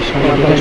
সমাধান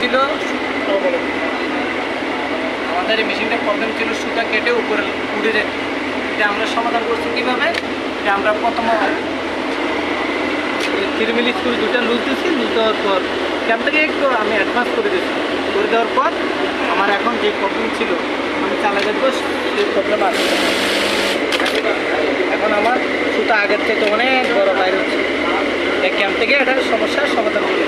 ছিল। আমাদের এই মেশিনটা প্রবলেম ছিল, সুতা কেটে উপরে উঠে যেত। এটা আমরা সমাধান করছি কীভাবে? যে আমরা প্রথম থ্রিমিলি স্কুল দুটা লুজ দিচ্ছি লুজ দেওয়ার পর ক্যাম্প থেকে একটু আমি অ্যাডভান্স করে দিচ্ছি করে দেওয়ার পর আমার এখন যে প্রবলেম ছিল, আমি চালা দেখব, সেই প্রবলেম আছে। এখন আমার সুতা আগের থেকে অনেক বড় বাইরে হচ্ছে। এই ক্যাম্প থেকে এটার সমস্যার সমাধান করে